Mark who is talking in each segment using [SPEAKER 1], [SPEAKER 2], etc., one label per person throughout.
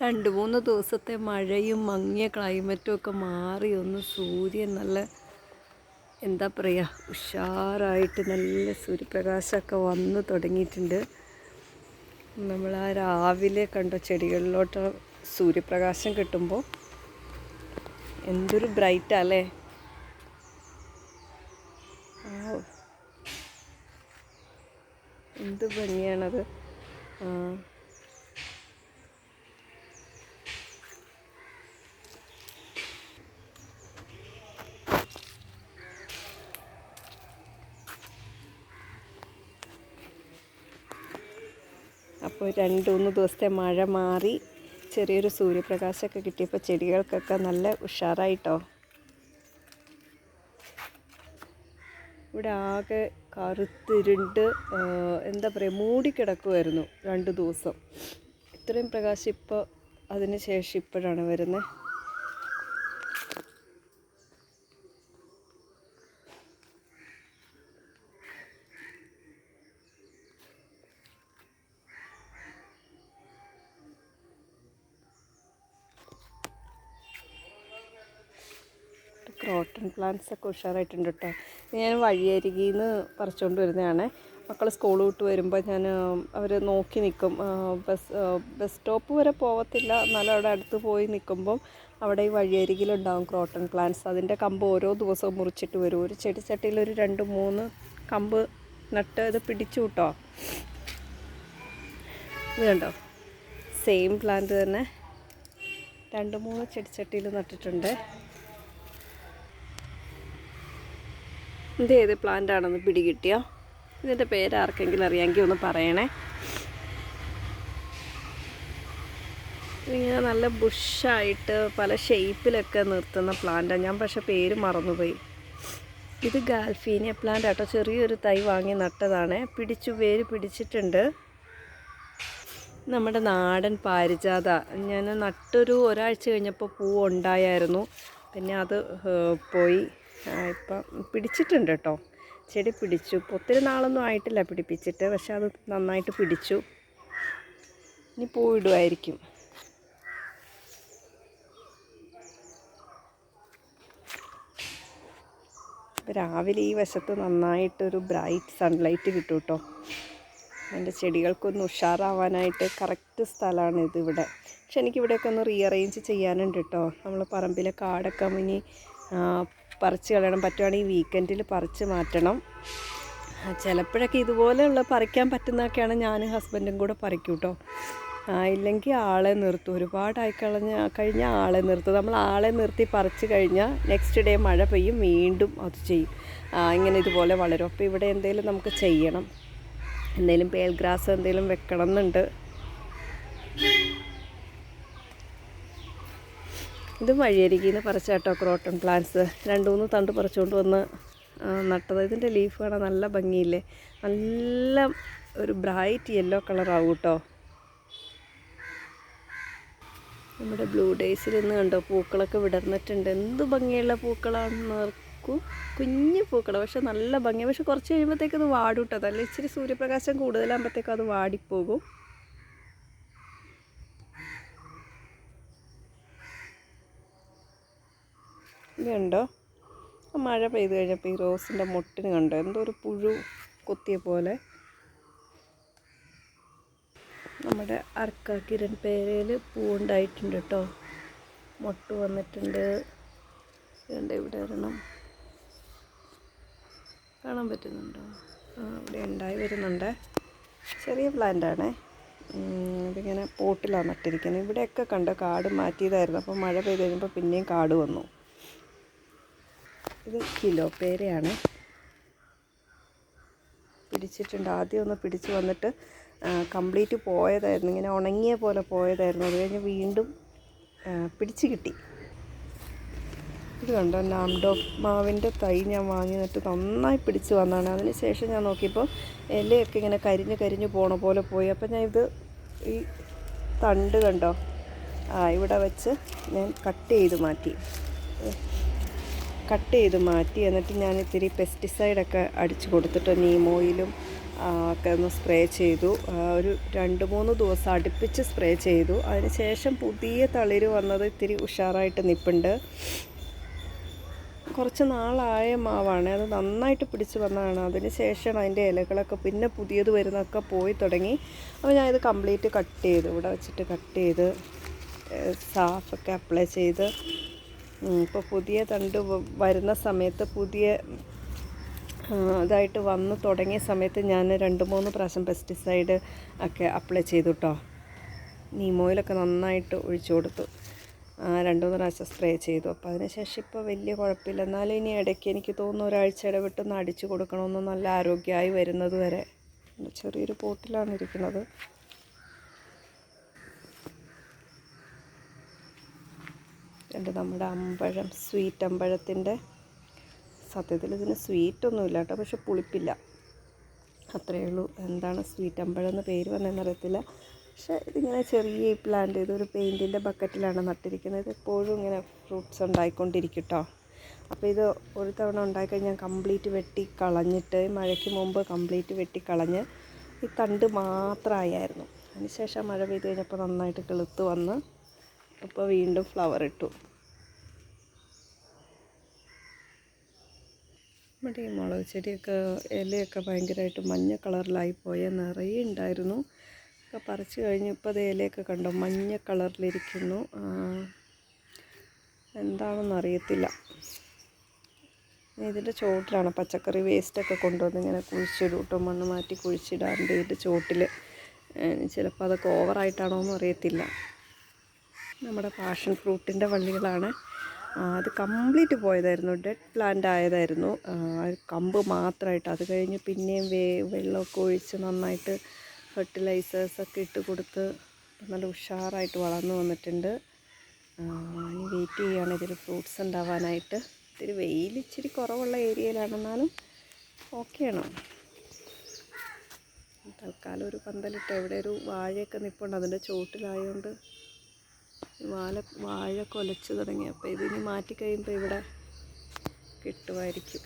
[SPEAKER 1] രണ്ട് മൂന്ന് ദിവസത്തെ മഴയും മങ്ങിയ ക്ലൈമറ്റും ഒക്കെ മാറി ഒന്ന് സൂര്യൻ നല്ല എന്താ പറയുക ഉഷാറായിട്ട് നല്ല സൂര്യപ്രകാശമൊക്കെ വന്ന് തുടങ്ങിയിട്ടുണ്ട്. നമ്മൾ ആ രാവിലെ കണ്ട ചെടികളിലോട്ട് സൂര്യപ്രകാശം കിട്ടുമ്പോൾ എന്തൊരു ബ്രൈറ്റാ അല്ലേ? എന്ത് ഭംഗിയാണത്. ആ. അപ്പോൾ രണ്ട് മൂന്ന് ദിവസത്തെ മഴ മാറി ചെറിയൊരു സൂര്യപ്രകാശമൊക്കെ കിട്ടിയപ്പോൾ ചെടികൾക്കൊക്കെ നല്ല ഉഷാറായിട്ടോ. ഇവിടെ ആകെ കറുത്തിരുണ്ട് എന്താ പറയുക മൂടിക്കിടക്കുമായിരുന്നു രണ്ട് ദിവസം. ഇത്രയും പ്രകാശം ഇപ്പോൾ അതിന് ശേഷം ഇപ്പോഴാണ് വരുന്നത് ക്രോട്ടൺ പ്ലാന്റ്സ് ഒക്കെ ഉഷാറായിട്ടുണ്ട് കേട്ടോ ഞാൻ വഴിയരികിൽ നിന്ന് പറിച്ചുകൊണ്ട് വരുന്നതാണ്. മക്കൾ സ്കൂൾ വിട്ട് വരുമ്പോൾ ഞാൻ അവർ നോക്കി നിൽക്കും ബസ് ബസ് സ്റ്റോപ്പ് വരെ പോകത്തില്ല എന്നാലും അവിടെ അടുത്ത് പോയി നിൽക്കുമ്പം അവിടെ ഈ വഴിയരികിലുണ്ടാവും ക്രോട്ടൺ പ്ലാന്റ്സ് അതിന്റെ കമ്പ് ഓരോ ദിവസവും മുറിച്ചിട്ട് വരും. ഒരു ചെടിച്ചട്ടിയിൽ ഒരു രണ്ട് മൂന്ന് കമ്പ് നട്ട് ഇത് പിടിച്ചു കിട്ടോ ഇത് കണ്ടോ? സെയിം പ്ലാന്റ് തന്നെ. രണ്ട് മൂന്ന് ചെടിച്ചട്ടിയിൽ നട്ടിട്ടുണ്ട്. ഇത് ഏത് പ്ലാന്റ് ആണെന്ന് പിടികിട്ടിയോ? ഇതിന്റെ പേര് ആർക്കെങ്കിലും അറിയാമെങ്കിൽ ഒന്ന് പറയണേ. ഇതിങ്ങനെ നല്ല ബുഷായിട്ട് പല ഷേപ്പിലൊക്കെ നിർത്തുന്ന പ്ലാന്റാണ് ഞാൻ പക്ഷേ പേര് മറന്നുപോയി. ഇത് ഗാൽഫീനിയ പ്ലാന്റ് ആട്ടോ. ചെറിയൊരു തൈ വാങ്ങി നട്ടതാണ്. പിടിച്ചു വേര് പിടിച്ചിട്ടുണ്ട്. നമ്മുടെ നാടൻ പാരിജാത. ഞാൻ നട്ടൊരു ഒരാഴ്ച കഴിഞ്ഞപ്പോൾ പൂ ഉണ്ടായായിരുന്നു പിന്നെ അത് പോയി. ഇപ്പം പിടിച്ചിട്ടുണ്ട് കേട്ടോ ചെടി പിടിച്ചു. ഇപ്പോൾ ഒത്തിരി നാളൊന്നും ആയിട്ടില്ല പിടിപ്പിച്ചിട്ട് പക്ഷെ അത് നന്നായിട്ട് പിടിച്ചു. ഇനി പൂവിടുമായിരിക്കും രാവിലെ ഈ വശത്ത് നന്നായിട്ടൊരു ബ്രൈറ്റ് സൺലൈറ്റ് കിട്ടും കേട്ടോ എന്റെ ചെടികൾക്കൊന്ന് ഉഷാറാവാനായിട്ട് കറക്റ്റ് സ്ഥലമാണ് ഇത് ഇവിടെ. പക്ഷെ എനിക്കിവിടെയൊക്കെ ഒന്ന് റീഅറേഞ്ച് ചെയ്യാനുണ്ട് കേട്ടോ നമ്മൾ പറമ്പിലെ കാടൊക്കെ ഇനി പറിച്ച് കളയണം. പറ്റുവാണെങ്കിൽ വീക്കെൻഡിൽ പറിച്ച് മാറ്റണം. ചിലപ്പോഴൊക്കെ ഇതുപോലെയുള്ള പറിക്കാൻ പറ്റുന്നതൊക്കെയാണ് ഞാൻ ഹസ്ബൻഡും കൂടെ പറിക്കും കേട്ടോ ഇല്ലെങ്കിൽ ആളെ നിർത്തും. ഒരുപാടായി കളഞ്ഞ കഴിഞ്ഞാൽ ആളെ നിർത്തും. നമ്മൾ ആളെ നിർത്തി പറിച്ച് കഴിഞ്ഞാൽ നെക്സ്റ്റ് ഡേ മഴ പെയ്യും വീണ്ടും അത് ചെയ്യും. ഇങ്ങനെ ഇതുപോലെ വളരും. അപ്പോൾ ഇവിടെ എന്തെങ്കിലും നമുക്ക് ചെയ്യണം. എന്തെങ്കിലും പേൽ ഗ്രാസ് എന്തെങ്കിലും വെക്കണം എന്നുണ്ട് ഇത് വഴിയരികിൽ നിന്ന് പറിച്ചാട്ടോ ക്രോട്ടൺ പ്ലാന്റ്സ് രണ്ട് മൂന്ന് തണ്ട് പറിച്ചുകൊണ്ട് വന്ന് നട്ടത്. ഇതിന്റെ ലീഫ് കാണാൻ നല്ല ഭംഗിയില്ലേ? നല്ല ഒരു ബ്രൈറ്റ് യെല്ലോ കളറാവും കേട്ടോ. നമ്മുടെ ബ്ലൂ ഡേയ്സിൽ ഇന്ന് കണ്ടോ പൂക്കളൊക്കെ വിടർന്നിട്ടുണ്ട്. എന്ത് ഭംഗിയുള്ള പൂക്കളാണെന്ന് നോക്കൂ കുഞ്ഞു പൂക്കൾ പക്ഷെ നല്ല ഭംഗി. പക്ഷെ കുറച്ച് കഴിയുമ്പോഴത്തേക്കത് വാടും കേട്ടോ. അതല്ല ഇച്ചിരി സൂര്യപ്രകാശം കൂടുതലാകുമ്പോഴത്തേക്കും അത് വാടിപ്പോകും. ഇത് കണ്ടോ മഴ പെയ്ത് കഴിഞ്ഞപ്പോൾ ഈ റോസിന്റെ മുട്ടിന് കണ്ടോ? എന്തോ ഒരു പുഴു കൊത്തിയ പോലെ. നമ്മുടെ അർക്ക കിരൺ പേരയിൽ പൂവുണ്ടായിട്ടുണ്ട് കേട്ടോ. മുട്ട് വന്നിട്ടുണ്ട്. ഇതുണ്ട് ഇവിടെ വരണം കാണാൻ പറ്റുന്നുണ്ടോ? ആ ഇവിടെ ഉണ്ടായി വരുന്നുണ്ട്. ചെറിയ പ്ലാന്റാണ് ഇതിങ്ങനെ പോട്ടിലാണ് നട്ടിരിക്കുന്നത് ഇവിടെയൊക്കെ കണ്ടോ കാട് മാറ്റിയതായിരുന്നു. അപ്പോൾ മഴ പെയ്ത് കഴിഞ്ഞപ്പോൾ പിന്നെയും കാട് വന്നു. ഇത് കിലോ പേരയാണ്. പിടിച്ചിട്ടുണ്ട്. ആദ്യം ഒന്ന് പിടിച്ച് വന്നിട്ട് കംപ്ലീറ്റ് പോയതായിരുന്നു. ഇങ്ങനെ ഉണങ്ങിയ പോലെ പോയതായിരുന്നു. അത് കഴിഞ്ഞ് വീണ്ടും പിടിച്ച് കിട്ടി. ഇത് കണ്ടോ? നാംഡോ മാവിന്റെ തൈ ഞാൻ വാങ്ങി നട്ട് നന്നായി പിടിച്ച് വന്നതാണ് അതിന് ശേഷം ഞാൻ നോക്കിയപ്പോൾ ഇലയൊക്കെ ഇങ്ങനെ കരിഞ്ഞ് കരിഞ്ഞ് പോണ പോലെ പോയി. അപ്പോൾ ഞാൻ ഇത് ഈ തണ്ട് കണ്ടോ? ആ ഇവിടെ വെച്ച് ഞാൻ കട്ട് ചെയ്ത് മാറ്റി. കട്ട് ചെയ്ത് മാറ്റി. എന്നിട്ട് ഞാൻ ഇത്തിരി പെസ്റ്റിസൈഡൊക്കെ അടിച്ചു കൊടുത്തിട്ട് നീം ഓയിലും ഒക്കെ ഒന്ന് സ്പ്രേ ചെയ്തു. ഒരു രണ്ട് മൂന്ന് ദിവസം അടുപ്പിച്ച് സ്പ്രേ ചെയ്തു. അതിന് ശേഷം പുതിയ തളിര് വന്നത് ഇത്തിരി ഉഷാറായിട്ട് നിൽപ്പുണ്ട് കുറച്ച് നാളായ മാവാണ്. അത് നന്നായിട്ട് പിടിച്ച് വന്നതാണ്. അതിന് ശേഷം അതിന്റെ ഇലകളൊക്കെ പിന്നെ പുതിയത് വരുന്നതൊക്കെ പോയി തുടങ്ങി. അപ്പോൾ ഞാൻ ഇത് കംപ്ലീറ്റ് കട്ട് ചെയ്തു. ഇവിടെ വെച്ചിട്ട് കട്ട് ചെയ്ത് സാഫൊക്കെ അപ്ലൈ ചെയ്ത് ഇപ്പോൾ പുതിയ തണ്ട് വരുന്ന സമയത്ത് പുതിയ ഇതായിട്ട് വന്ന് തുടങ്ങിയ സമയത്ത് ഞാൻ രണ്ട് മൂന്ന് പ്രാവശ്യം പെസ്റ്റിസൈഡ് ഒക്കെ അപ്ലൈ ചെയ്തു കേട്ടോ നീമോയിലൊക്കെ നന്നായിട്ട് ഒഴിച്ചു കൊടുത്തു. രണ്ട് മൂന്ന് പ്രാവശ്യം സ്പ്രേ ചെയ്തു. അപ്പോൾ അതിനുശേഷം ഇപ്പോൾ വലിയ കുഴപ്പമില്ല. എന്നാലും ഇനി ഇടയ്ക്ക് എനിക്ക് തോന്നുന്നു ഒരാഴ്ച ഇടവിട്ടൊന്ന് അടിച്ചു കൊടുക്കണമെന്ന് നല്ല ആരോഗ്യമായി വരുന്നത് വരെ. ചെറിയൊരു പോട്ടിലാണ് ഇരിക്കുന്നത്. എന്റെ നമ്മുടെ അമ്പഴം സ്വീറ്റ് അമ്പഴത്തിന്റെ. സത്യത്തിൽ ഇതിന് സ്വീറ്റ് ഒന്നുമില്ല കേട്ടോ പക്ഷെ പുളിപ്പില്ല. അത്രയേ ഉള്ളൂ. എന്താണ് സ്വീറ്റ് അമ്പഴം എന്ന് പേര് വന്നതെന്ന് പക്ഷെ പക്ഷേ ഇതിങ്ങനെ ചെറിയ ഈ പ്ലാന്റ് ഇതൊരു പെയിന്റിന്റെ ബക്കറ്റിലാണ് നട്ടിരിക്കുന്നത്. എപ്പോഴും ഇങ്ങനെ ഫ്രൂട്ട്സ് ഉണ്ടായിക്കൊണ്ടിരിക്കും കേട്ടോ. അപ്പോൾ ഇത് ഒരു തവണ ഉണ്ടായിക്കഴിഞ്ഞാൽ കംപ്ലീറ്റ് വെട്ടി കളഞ്ഞിട്ട് മഴയ്ക്ക് മുമ്പ് കംപ്ലീറ്റ് വെട്ടി കളഞ്ഞ് ഈ തണ്ട് മാത്രമായിരുന്നു. അതിനുശേഷം മഴ പെയ്ത് കഴിഞ്ഞപ്പോൾ നന്നായിട്ട് കിളുത്ത് വന്ന് അപ്പോൾ വീണ്ടും ഫ്ലവർ ഇട്ടു. നമ്മുടെ ഈ മുളക് ചെടിയൊക്കെ ഇലയൊക്കെ ഭയങ്കരമായിട്ട് മഞ്ഞ കളറിലായി പോയ നിറയെ ഉണ്ടായിരുന്നു. ഒക്കെ പറിച്ച് കഴിഞ്ഞപ്പോൾ അത് ഇലയൊക്കെ കണ്ടോ മഞ്ഞ കളറിലിരിക്കുന്നു. എന്താണെന്ന് അറിയത്തില്ല. ഇതിന്റെ ചുവട്ടിലാണ് പച്ചക്കറി വേസ്റ്റൊക്കെ കൊണ്ടുവന്ന് ഇങ്ങനെ കുഴിച്ചിടും കേട്ടോ മണ്ണ് മാറ്റി കുഴിച്ചിടാറുണ്ട് ഇതിന്റെ ചുവട്ടിൽ ചിലപ്പോൾ അതൊക്കെ ഓവറായിട്ടാണോ എന്ന് അറിയത്തില്ല. നമ്മുടെ പാഷൻ ഫ്രൂട്ടിന്റെ വള്ളികളാണ്. അത് കംപ്ലീറ്റ് പോയതായിരുന്നു. ഡെഡ് പ്ലാന്റ് ആയതായിരുന്നു. കമ്പ് മാത്രമായിട്ട്. അത് കഴിഞ്ഞ് പിന്നെയും വേ വെള്ളമൊക്കെ ഒഴിച്ച് നന്നായിട്ട് ഫെർട്ടിലൈസേഴ്സൊക്കെ ഇട്ട് കൊടുത്ത് നല്ല ഉഷാറായിട്ട് വളർന്നു വന്നിട്ടുണ്ട്. ഇനി വെയിറ്റ് ചെയ്യുകയാണ്. ഇതിൽ ഫ്രൂട്ട്സ് ഉണ്ടാവാനായിട്ട്. ഇത്തിരി വെയിൽ ഇച്ചിരി കുറവുള്ള ഏരിയയിലാണെന്നാലും ഓക്കെയാണ് തൽക്കാലം ഒരു പന്തലിട്ട് എവിടെ ഒരു വാഴയൊക്കെ നിൽപ്പുണ്ട് അതിന്റെ ചോട്ടിലായതുകൊണ്ട് വാഴ വാഴ കൊലച്ച് തുടങ്ങി. അപ്പോൾ ഇതിനി മാറ്റി കഴിയുമ്പോൾ ഇവിടെ കിട്ടുമായിരിക്കും.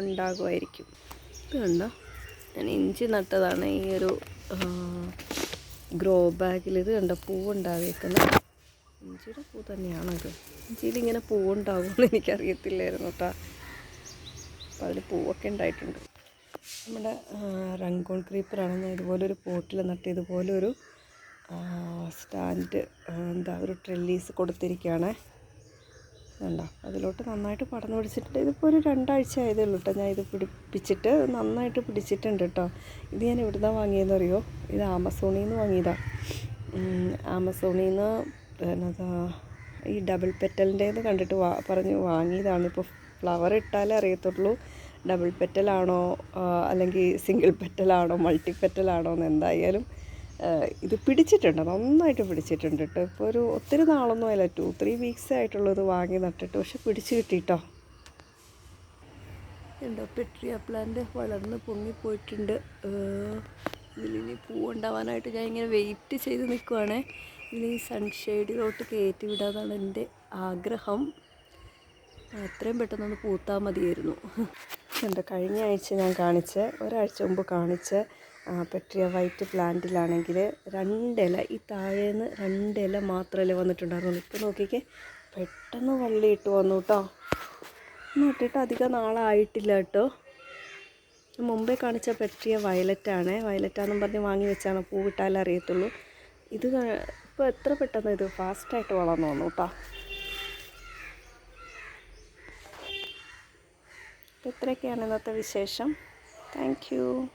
[SPEAKER 1] ഉണ്ടാകുമായിരിക്കും. ഇത് കണ്ടോ? ഞാൻ ഇഞ്ചി നട്ടതാണ് ഈ ഒരു ഗ്രോ ബാഗിൽ. ഇത് കണ്ടോ? പൂവുണ്ടാവേക്കുന്നത് ഇഞ്ചിയുടെ പൂ തന്നെയാണത് ഇഞ്ചിയിൽ ഇങ്ങനെ പൂവുണ്ടാകുമെന്ന് എനിക്കറിയത്തില്ലായിരുന്നു കേട്ടോ. അപ്പോൾ അതിൽ പൂവൊക്കെ ഉണ്ടായിട്ടുണ്ട്. നമ്മുടെ റംഗോൺ ക്രീപ്പറാണ് ഞാൻ ഇതുപോലൊരു പോട്ടിൽ നട്ട് ഇതുപോലൊരു സ്റ്റാൻഡ് എന്താ ഒരു ട്രെല്ലീസ് കൊടുത്തിരിക്കുകയാണ് വേണ്ട അതിലോട്ട് നന്നായിട്ട് പടർന്നു പിടിച്ചിട്ടുണ്ട്. ഇതിപ്പോൾ ഒരു രണ്ടാഴ്ച ആയതേ ഉള്ളൂ കേട്ടോ ഞാൻ ഇത് പിടിപ്പിച്ചിട്ട് നന്നായിട്ട് പിടിച്ചിട്ടുണ്ട് കേട്ടോ ഇത് ഞാൻ ഇവിടുന്ന് വാങ്ങിയതെന്ന് അറിയോ ഇത് ആമസോണിൽ നിന്ന് വാങ്ങിയതാണ് ആമസോണിൽ നിന്ന് എന്നതാ ഈ ഡബിൾ പെറ്റലിന്റേത് കണ്ടിട്ട് വാ പറഞ്ഞ് വാങ്ങിയതാണ്. ഇപ്പോൾ ഫ്ലവർ ഇട്ടാലേ അറിയത്തുള്ളൂ. ഡബിൾ പെറ്റലാണോ അല്ലെങ്കിൽ സിംഗിൾ പെറ്റലാണോ മൾട്ടി പെറ്റലാണോ എന്ന് എന്തായാലും ഇത് പിടിച്ചിട്ടുണ്ട് നന്നായിട്ട് പിടിച്ചിട്ടുണ്ട് കേട്ടോ ഇപ്പോൾ ഒരു ഒത്തിരി നാളൊന്നും അല്ല ടു ത്രീ വീക്സ് ആയിട്ടുള്ളത് വാങ്ങി നട്ടിട്ട് പക്ഷെ പിടിച്ച് കിട്ടിട്ടോ. ഉണ്ടോ പെട്രിയ പ്ലാന്റ് വളർന്ന് പൊങ്ങിപ്പോയിട്ടുണ്ട് ഇതിലിനി പൂവുണ്ടാവാനായിട്ട് ഞാൻ ഇങ്ങനെ വെയിറ്റ് ചെയ്ത് നിൽക്കുവാണേ ഇതിന് ഈ സൺഷെയ്ഡിലോട്ട് കയറ്റി വിടാതാണ് എന്റെ ആഗ്രഹം. എത്രയും പെട്ടെന്നൊന്ന് പൂത്താൽ മതിയായിരുന്നു. എന്റെ കഴിഞ്ഞ ആഴ്ച ഞാൻ കാണിച്ച ഒരാഴ്ച മുമ്പ് കാണിച്ച പെട്രിയ വൈറ്റ് പ്ലാന്റിലാണെങ്കിൽ രണ്ടില ഈ താഴേന്ന് രണ്ടില മാത്രമല്ലേ വന്നിട്ടുണ്ടായിരുന്നുള്ളൂ. ഇപ്പോൾ നോക്കിക്കേ പെട്ടെന്ന് വള്ളിയിട്ട് വന്നു കേട്ടോ നട്ടിട്ട് അധികം നാളായിട്ടില്ല കേട്ടോ മുമ്പേ കാണിച്ച പെട്രിയ വയലറ്റാണ്. വയലറ്റാന്നും പറഞ്ഞ് വാങ്ങി വെച്ചാണ് പൂ വിട്ടാലേ അറിയത്തുള്ളൂ. ഇത് ഇപ്പോൾ എത്ര പെട്ടെന്ന് ഇത് ഫാസ്റ്റായിട്ട് വളർന്നു വന്നു കേട്ടോ ഇത്രയൊക്കെയാണ് ഇന്നത്തെ വിശേഷം. Thank you.